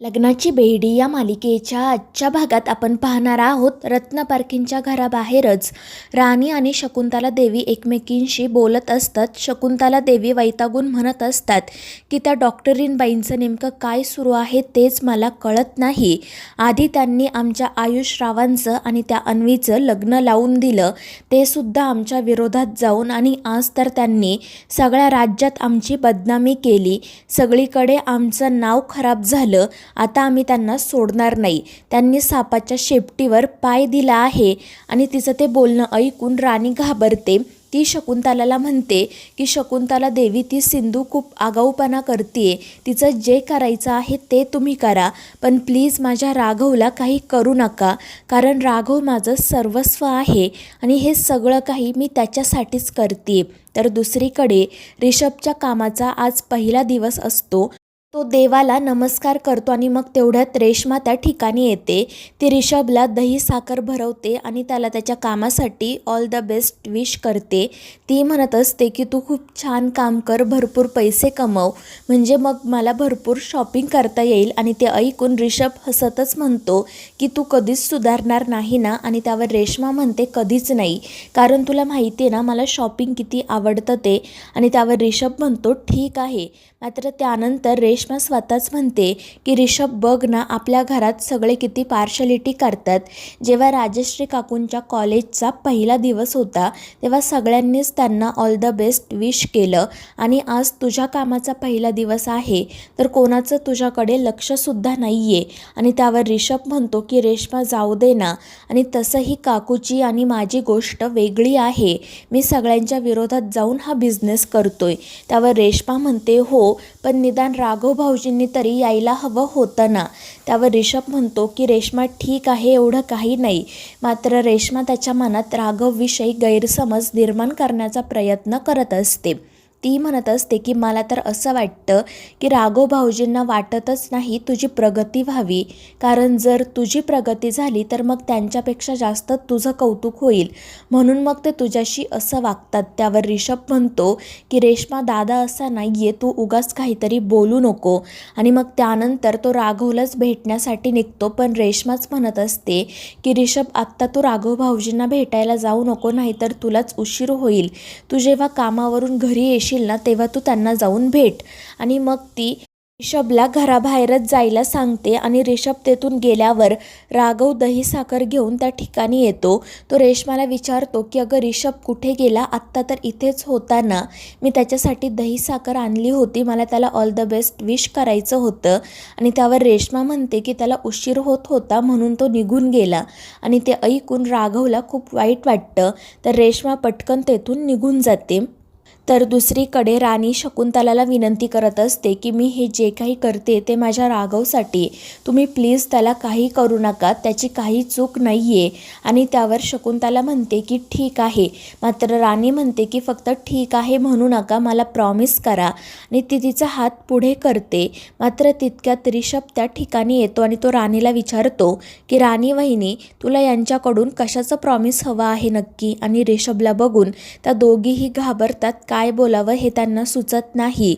लग्नाची बेडी या मालिकेच्या आजच्या भागात आपण पाहणार आहोत. रत्न पारखींच्या घराबाहेरच राणी आणि शकुंतला देवी एकमेकींशी बोलत असतात. शकुंतला देवी वैतागून म्हणत असतात की त्या डॉक्टरीनबाईंचं नेमकं काय सुरू आहे तेच मला कळत नाही. आधी त्यांनी आमच्या आयुष रावांचं आणि त्या अन्वीचं लग्न लावून दिलं. ते सुद्धा आमच्या विरोधात जाऊन आणि आज तर त्यांनी सगळ्या राज्यात आमची बदनामी केली. सगळीकडे आमचं नाव खराब झालं. आता आम्ही त्यांना सोडणार नाही. त्यांनी सापाच्या शेपटीवर पाय दिला आहे आणि तिचं ते बोलणं ऐकून राणी घाबरते. ती शकुंतलाला म्हणते की शकुंतला देवी ती सिंधू खूप आगाऊपणा करते तिचं जे करायचं आहे ते तुम्ही करा. पण प्लीज माझ्या राघवला काही करू नका. कारण राघव माझं सर्वस्व आहे आणि हे सगळं काही मी त्याच्यासाठीच करते तर दुसरीकडे रिषभच्या कामाचा आज पहिला दिवस असतो. तो देवाला नमस्कार करतो आणि मग तेवढ्यात रेश्मा त्या ठिकाणी येते. ती रिषभला दही साखर भरवते आणि त्याला त्याच्या कामासाठी ऑल द बेस्ट विश करते. ती म्हणत असते की तू खूप छान काम कर भरपूर पैसे कमव. म्हणजे मग मला भरपूर शॉपिंग करता येईल. आणि ते ऐकून रिषभ हसतच म्हणतो की तू कधीच सुधारणार नाही ना? आणि त्यावर रेश्मा म्हणते कधीच नाही. कारण तुला माहिती आहे ना मला शॉपिंग किती आवडतं ते. आणि त्यावर रिषभ म्हणतो ठीक आहे. मात्र त्यानंतर रेश रेश्मा स्वतःच म्हणते की रिषभ बघ ना आपल्या घरात सगळे किती पार्शलिटी करतात. जेव्हा राजश्री काकूंच्या कॉलेजचा पहिला दिवस होता तेव्हा सगळ्यांनीच त्यांना ऑल द बेस्ट विश केलं. आणि आज तुझ्या कामाचा पहिला दिवस आहे तर कोणाचं तुझ्याकडे लक्षसुद्धा नाही आहे आणि त्यावर रिषभ म्हणतो की रेश्मा जाऊ दे ना. आणि तसंही काकूची आणि माझी गोष्ट वेगळी आहे. मी सगळ्यांच्या विरोधात जाऊन हा बिझनेस करतोय. त्यावर रेश्मा म्हणते हो पण निदान राघव भाऊजींनी तरी यायला हवं होतं ना त्यावर रिषभ म्हणतो की रेश्मा ठीक आहे एवढं काही नाही. मात्र रेश्मा त्याच्या मनात राघवविषयी गैरसमज निर्माण करण्याचा प्रयत्न करत असते. ती म्हणत असते की मला तर असं वाटतं की राघव भाऊजींना वाटतच नाही तुझी प्रगती व्हावी. कारण जर तुझी प्रगती झाली तर मग त्यांच्यापेक्षा जास्त तुझं कौतुक होईल. म्हणून मग ते तुझ्याशी असं वागतात. त्यावर रिषभ म्हणतो की रेश्मा दादा असा नाही आहे तू उगाच काहीतरी बोलू नको. आणि मग त्यानंतर तो राघवलाच भेटण्यासाठी निघतो. पण रेश्माच म्हणत असते की रिषभ आत्ता तू राघव भाऊजींना भेटायला जाऊ नको नाहीतर तुलाच उशीर होईल. तू जेव्हा कामावरून घरी येशील ना तेव्हा तू त्यांना जाऊन भेट. आणि मग ती रिषभला घराबाहेरच जायला सांगते आणि रिषभ तेथून गेल्यावर राघव दही साखर घेऊन त्या ठिकाणी येतो. तो रेश्माला विचारतो की अगं रिषभ कुठे गेला? आत्ता तर इथेच होता ना. मी त्याच्यासाठी दही साखर आणली होती. मला त्याला ऑल द बेस्ट विश करायचं होतं. आणि त्यावर रेश्मा म्हणते की त्याला उशीर होत होता म्हणून तो निघून गेला. आणि ते ऐकून राघवला खूप वाईट वाटतं. तर रेश्मा पटकन तेथून निघून जाते. तर दुसरीकडे राणी शकुंतलाला विनंती करत असते की मी हे जे काही करते ते माझ्या राघवसाठी. तुम्ही प्लीज त्याला काही करू नका त्याची काही चूक नाही आहे आणि त्यावर शकुंतला म्हणते की ठीक आहे. मात्र राणी म्हणते की फक्त ठीक आहे म्हणू नका मला प्रॉमिस करा. आणि ती तिचा हात पुढे करते. मात्र तितक्यात रिषभ त्या ठिकाणी येतो आणि तो राणीला विचारतो की राणी वहिनी तुला यांच्याकडून कशाचं प्रॉमिस हवं आहे नक्की? आणि रिषभला बघून त्या दोघीही घाबरतात. काय बोलावं हे त्यांना सुचत नाही.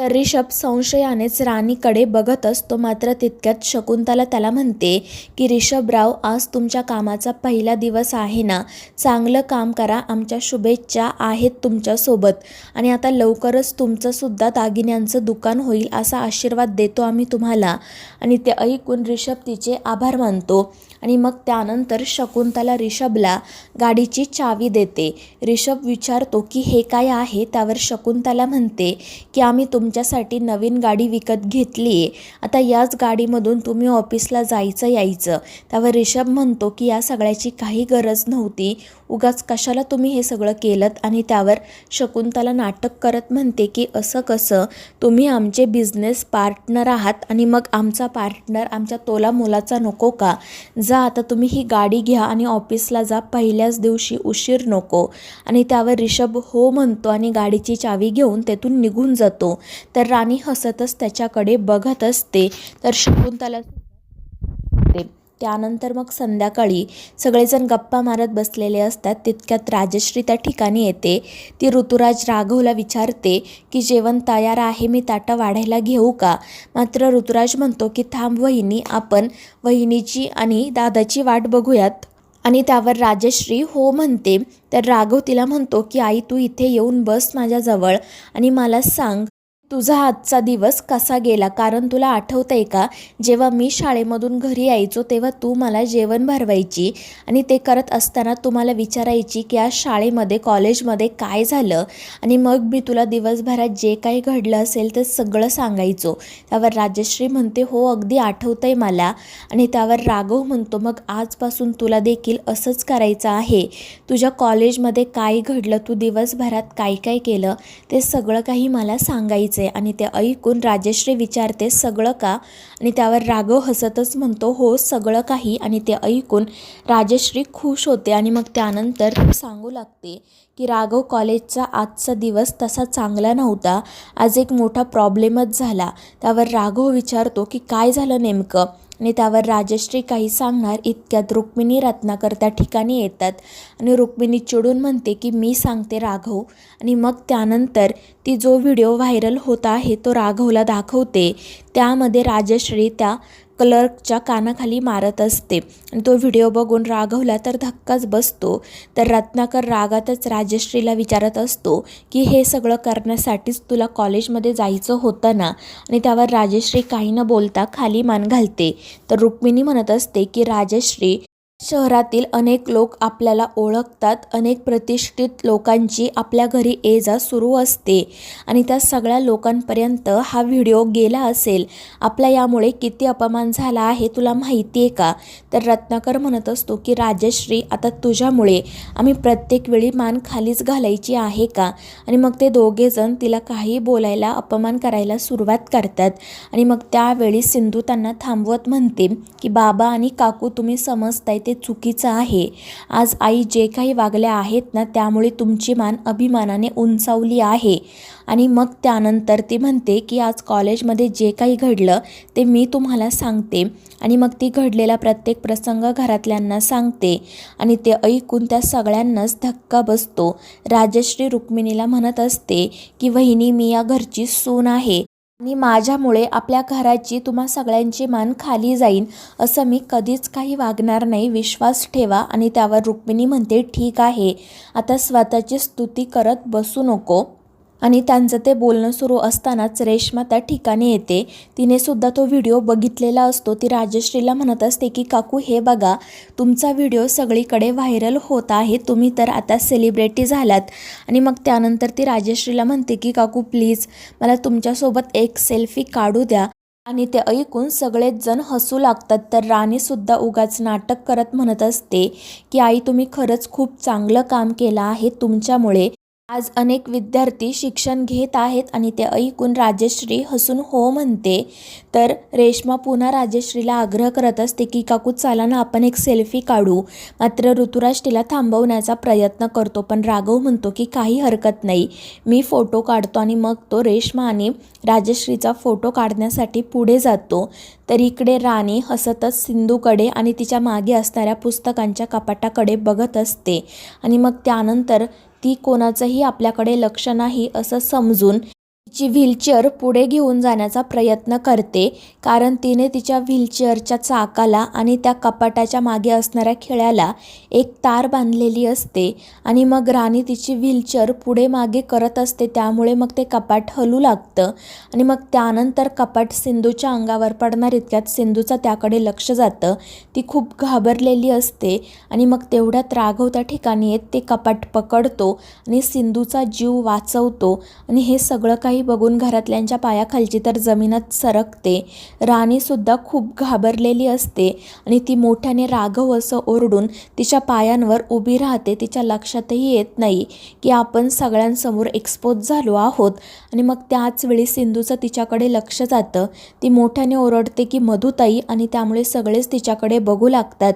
तर रिषभ संशयानेच राणीकडे बघत असतो मात्र तितक्यात शकुंतला त्याला म्हणते की रिषभराव आज तुमच्या कामाचा पहिला दिवस आहे ना? चांगलं काम करा आमच्या शुभेच्छा आहेत तुमच्यासोबत. आणि आता लवकरच तुमचंसुद्धा दागिन्यांचं दुकान होईल असा आशीर्वाद देतो आम्ही तुम्हाला. आणि ते ऐकून रिषभ तिचे आभार मानतो. आणि मग त्यानंतर शकुंतला रिषभला गाडीची चावी देते. रिषभ विचारतो की हे काय आहे? त्यावर शकुंतला म्हणते की आम्ही तुम तुमच्यासाठी नवीन गाडी विकत घेतली आहे. आता याच गाडीमधून तुम्ही ऑफिसला जायचं यायचं त्यावर रिषभ म्हणतो की या सगळ्याची काही गरज नव्हती. उगाच कशाला तुम्ही हे सगळं केलं आणि त्यावर शकुंतला नाटक करत म्हणते की असं कसं? तुम्ही आमचे बिझनेस पार्टनर आहात आणि मग आमचा पार्टनर आमच्या तोला मोलाचा नको का? जा आता तुम्ही ही गाडी घ्या आणि ऑफिसला जा पहिल्याच दिवशी उशीर नको. आणि त्यावर रिषभ हो म्हणतो आणि गाडीची चावी घेऊन तेथून निघून जातो. तर राणी हसतच त्याच्याकडे बघत असते. तर शकुंतला ते त्यानंतर मग संध्याकाळी सगळेजण गप्पा मारत बसलेले असतात. तितक्यात राजश्री त्या ठिकाणी येते. ती ऋतुराज राघवला विचारते की जेवण तयार आहे मी ताटं वाढायला घेऊ का? मात्र ऋतुराज म्हणतो की थांब वहिनी आपण वहिनीची आणि दादाची वाट बघूयात. आणि त्यावर राजश्री हो म्हणते. तर राघव तिला म्हणतो की आई तू इथे येऊन बस माझ्याजवळ आणि मला सांग तुझा आजचा दिवस कसा गेला? कारण तुला आठवतं आहे का जेव्हा मी शाळेमधून घरी यायचो तेव्हा तू मला जेवण भरवायची आणि ते करत असताना तुम्हाला विचारायची की आज शाळेमध्ये कॉलेजमध्ये काय झालं? आणि मग मी तुला दिवसभरात जे काही घडलं असेल ते सगळं सांगायचो. त्यावर राजश्री म्हणते हो अगदी आठवतं आहे मला. आणि त्यावर राघव म्हणतो मग आजपासून तुला देखील असंच करायचं आहे? तुझ्या कॉलेजमध्ये काय घडलं? तू दिवसभरात काय काय केलं? ते सगळं काही मला सांगायचं आहे आणि ते ऐकून राजश्री विचारते सगळं का? आणि त्यावर राघव हसतच म्हणतो हो सगळं काही. आणि ते ऐकून राजश्री खुश होते आणि मग त्यानंतर सांगू लागते की राघव कॉलेजचा आजचा दिवस तसा चांगला नव्हता. आज एक मोठा प्रॉब्लेमच झाला. त्यावर राघव विचारतो की काय झालं नेमकं? आणि त्यावर राजश्री काही सांगणार इतक्यात रुक्मिणी रत्नाकर त्या ठिकाणी येतात आणि रुक्मिणी चिडून म्हणते की मी सांगते राघव. आणि मग त्यानंतर ती जो व्हिडिओ व्हायरल होत आहे तो राघवला दाखवते. त्यामध्ये राजश्री त्या क्लर्कच्या कानाखाली मारत असते. आणि तो व्हिडिओ बघून राघवला तर धक्काच बसतो. तर रत्नाकर रागातच राजश्रीला विचारत असतो की हे सगळं करण्यासाठीच तुला कॉलेजमध्ये जायचं होतं ना? आणि त्यावर राजश्री काही न बोलता खाली मान घालते. तर रुक्मिणी म्हणत असते की राजश्री शहरातील अनेक लोक आपल्याला ओळखतात. अनेक प्रतिष्ठित लोकांची आपल्या घरी ये जा सुरू असते आणि त्या सगळ्या लोकांपर्यंत हा व्हिडिओ गेला असेल. आपला यामुळे किती अपमान झाला आहे तुला माहिती आहे का? तर रत्नाकर म्हणत असतो की राजश्री आता तुझ्यामुळे आम्ही प्रत्येक वेळी मान खालीच घालायची आहे का? आणि मग ते दोघेजण तिला काही बोलायला अपमान करायला सुरुवात करतात. आणि मग त्यावेळी सिंधू त्यांना थांबवत म्हणते की बाबा आणि काकू तुम्ही समजताय ते ते चुकीचं आहे. आज आई जे काही वागल्या आहेत ना त्यामुळे तुमची मान अभिमानाने उंचावली आहे. आणि मग त्यानंतर ती म्हणते की आज कॉलेजमध्ये जे काही घडलं ते मी तुम्हाला सांगते. आणि मग ती घडलेला प्रत्येक प्रसंग घरातल्यांना सांगते. आणि ते ऐकून त्या सगळ्यांनाच धक्का बसतो. राजश्री रुक्मिणीला म्हणत असते की वहिनी मी या घरची सून आहे. आणि माझ्यामुळे आपल्या घराची तुम्हा सगळ्यांची मान खाली जाईन असं मी कधीच काही वागणार नाही. विश्वास ठेवा आणि त्यावर रुक्मिणी म्हणते ठीक आहे. आता स्वतःची स्तुती करत बसू नको. आणि त्यांचं ते बोलणं सुरू असतानाच रेश्मा त्या ठिकाणी येते. तिने सुद्धा तो व्हिडिओ बघितलेला असतो. ती राजश्रीला म्हणत असते की काकू हे बघा तुमचा व्हिडिओ सगळीकडे व्हायरल होत आहे. तुम्ही तर आता सेलिब्रिटी झालात. आणि मग त्यानंतर ती राजश्रीला म्हणते की काकू प्लीज मला तुमच्यासोबत एक सेल्फी काढू द्या. आणि ते ऐकून सगळेच जण हसू लागतात. तर राणीसुद्धा उगाच नाटक करत म्हणत असते की आई तुम्ही खरंच खूप चांगलं काम केलं आहे तुमच्यामुळे. आज अनेक विद्यार्थी शिक्षण घेत आहेत आणि ते ऐकून राजश्री हसून हो म्हणते. तर रेश्मा पुन्हा राजश्रीला आग्रह करत असते की काकू चला ना आपण एक सेल्फी काढू. मात्र ऋतुराज तिला थांबवण्याचा प्रयत्न करतो पण राघव म्हणतो की काही हरकत नाही. मी फोटो काढतो आणि मग तो रेश्मा आणि राजश्रीचा फोटो काढण्यासाठी पुढे जातो. तर इकडे राणी हसतच सिंधूकडे आणि तिच्यामागे असणाऱ्या पुस्तकांच्या कपाटाकडे बघत असते. आणि मग त्यानंतर ती कोणाचंही आपल्याकडे लक्ष नाही असं समजून तिची व्हीलचेअर पुढे घेऊन जाण्याचा प्रयत्न करते कारण तिने तिच्या व्हीलचेअरच्या चाकाला आणि त्या कपाटाच्या मागे असणाऱ्या खिळ्याला एक तार बांधलेली असते आणि मग राणी तिची व्हीलचेअर पुढे मागे करत असते त्यामुळे मग ते कपाट हलू लागतं आणि मग त्यानंतर कपाट सिंधूच्या अंगावर पडणार इतक्यात सिंधूचं त्याकडे लक्ष जातं. ती खूप घाबरलेली असते आणि मग तेवढ्यात राघव त्या ठिकाणी येत ते कपाट पकडतो आणि सिंधूचा जीव वाचवतो आणि हे सगळं काही बघून घरातल्यांच्या पायाखालची तर जमीनच सरकते. राणीसुद्धा खूप घाबरलेली असते आणि ती मोठ्याने राघव असं ओरडून तिच्या पायांवर उभी राहते तिच्या लक्षातही येत नाही की आपण सगळ्यांसमोर एक्सपोज झालो आहोत. आणि मग त्याच वेळी सिंधूचं तिच्याकडे लक्ष जातं. ती मोठ्याने ओरडते की मधुताई आणि त्यामुळे सगळेच तिच्याकडे बघू लागतात.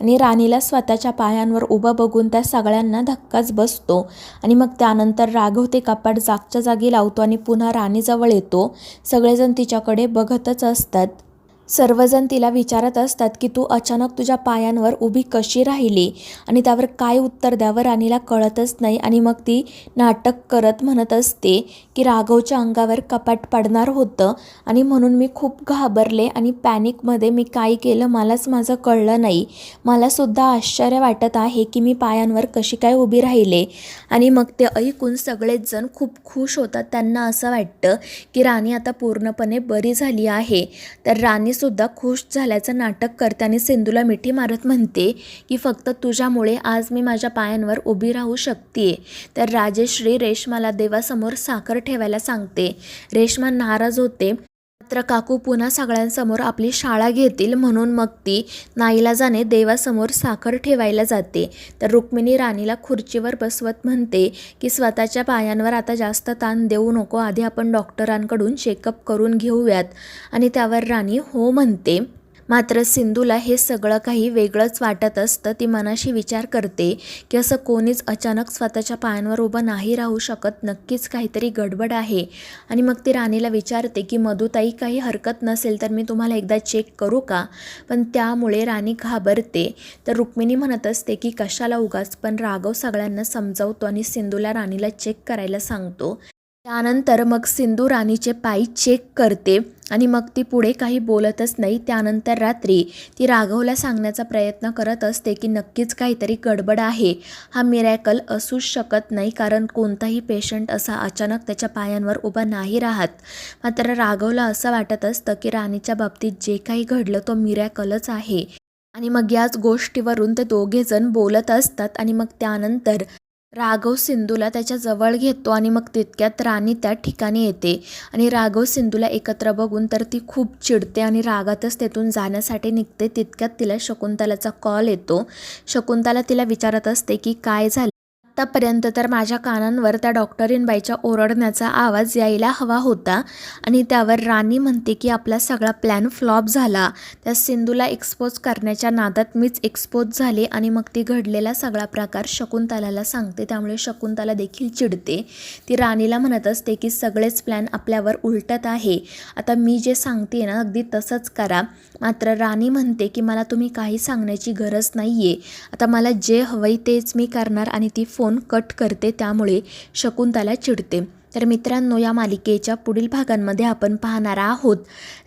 आणि राणीला स्वतःच्या पायांवर उभं बघून त्या सगळ्यांना धक्काच बसतो. आणि मग त्यानंतर राघव ते कपाट जागच्या जागी लावतो आणि पुन्हा राणीजवळ येतो. सगळेजण तिच्याकडे बघतच असतात. सर्वजण तिला विचारत असतात की तू अचानक तुझ्या पायांवर उभी कशी राहिली? आणि त्यावर काय उत्तर द्यावं राणीला कळतच नाही. आणि मग ती नाटक करत म्हणत असते की राघवच्या अंगावर कपाट पडणार होतं आणि म्हणून मी खूप घाबरले आणि पॅनिकमध्ये मी काय केलं मलाच माझं कळलं नाही. मलासुद्धा आश्चर्य वाटत आहे की मी पायांवर कशी काय उभी राहिले. आणि मग ते ऐकून सगळेच जण खूप खुश होतात. त्यांना असं वाटतं की राणी आता पूर्णपणे बरी झाली आहे. तर राणी सुद्धा खुश झाल्याचं नाटक करते आणि सिंधूला मिठी मारत म्हणते की फक्त तुझ्यामुळे आज मी माझ्या पायांवर उभी राहू शकते तर राजेश्री रेश्माला देवासमोर साखर ठेवायला सांगते. रेश्मा नाराज होते. मात्र काकू पुन्हा सगळ्यांसमोर आपली शाळा घेतील म्हणून मग ती नाईलाजाने देवासमोर साखर ठेवायला जाते. तर रुक्मिणी राणीला खुर्चीवर बसवत म्हणते की स्वतःच्या पायांवर आता जास्त ताण देऊ नको. आधी आपण डॉक्टरांकडून चेकअप करून घेऊयात. आणि त्यावर राणी हो म्हणते. मात्र सिंधूला हे सगळं काही वेगळंच वाटत असतं ती मनाशी विचार करते की असं कोणीच अचानक स्वतःच्या पायांवर उभं नाही राहू शकत नक्कीच काहीतरी गडबड आहे. आणि मग ती राणीला विचारते की मधुताई काही हरकत नसेल तर मी तुम्हाला एकदा चेक करू का? पण त्यामुळे राणी घाबरते. तर रुक्मिणी म्हणत असते की कशाला उगाच? पण राघव सगळ्यांना समजावतो आणि सिंधूला राणीला चेक करायला सांगतो. त्यानंतर मग सिंधू राणीचे पाय चेक करते आणि मग ती पुढे काही बोलतच नाही. त्यानंतर रात्री ती राघवला सांगण्याचा प्रयत्न करत असते की नक्कीच काहीतरी गडबड आहे. हा मिरॅकल असूच शकत नाही कारण कोणताही पेशंट असा अचानक त्याच्या पायांवर उभा नाही राहत. मात्र राघवला असं वाटत असतं की राणीच्या बाबतीत जे काही घडलं तो मिरॅकलच आहे. आणि मग याच गोष्टीवरून ते दोघेजण बोलत असतात आणि मग त्यानंतर राघव सिंधूला त्याच्याजवळ घेतो आणि मग तितक्यात राणी त्या ठिकाणी येते. आणि राघव सिंधूला एकत्र बघून तर ती खूप चिडते आणि रागातच तेथून जाण्यासाठी निघते. तितक्यात तिला शकुंतलाचा कॉल येतो. शकुंतला तिला विचारत असते की काय झालं? आत्तापर्यंत तर माझ्या कानांवर त्या डॉक्टरीनबाईच्या ओरडण्याचा आवाज यायला हवा होता. आणि त्यावर राणी म्हणते की आपला सगळा प्लॅन फ्लॉप झाला. त्या सिंधूला एक्सपोज करण्याच्या नादात मीच एक्सपोज झाले आणि मग ती घडलेला सगळा प्रकार शकुंतलाला सांगते. त्यामुळे शकुंतला देखील चिडते. ती राणीला म्हणत असते की सगळेच प्लॅन आपल्यावर उलटत आहे. आता मी जे सांगते ना अगदी तसंच करा. मात्र राणी म्हणते की मला तुम्ही काही सांगण्याची गरज नाही आहे आता मला जे हवंय तेच मी करणार आणि ती फोन कट करते त्यामुळे शकुंतला चिडते. तर मित्रांनो या मालिकेच्या पुढील भागांमध्ये आपण पाहणार आहोत.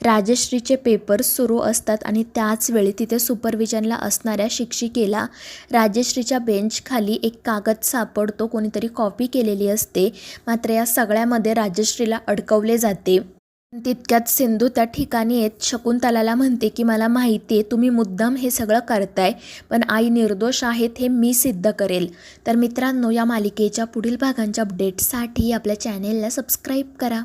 राजश्रीचे पेपर सुरू असतात आणि त्याच वेळी तिथे सुपरविजनला असणाऱ्या शिक्षिकेला राजश्रीच्या बेंचखाली एक कागद सापडतो. कोणीतरी कॉपी केलेली असते. मात्र या सगळ्यामध्ये राजश्रीला अडकवले जाते. तितक्यात सिंधू त्या ठिकाणी येत शकुंतलाला म्हणते की मला माहिती आहे तुम्ही मुद्दाम हे सगळं करताय पण आई निर्दोष आहेत हे मी सिद्ध करेल. तर मित्रांनो या मालिकेच्या पुढील भागांच्या अपडेट्ससाठी आपल्या चॅनेलला सबस्क्राईब करा.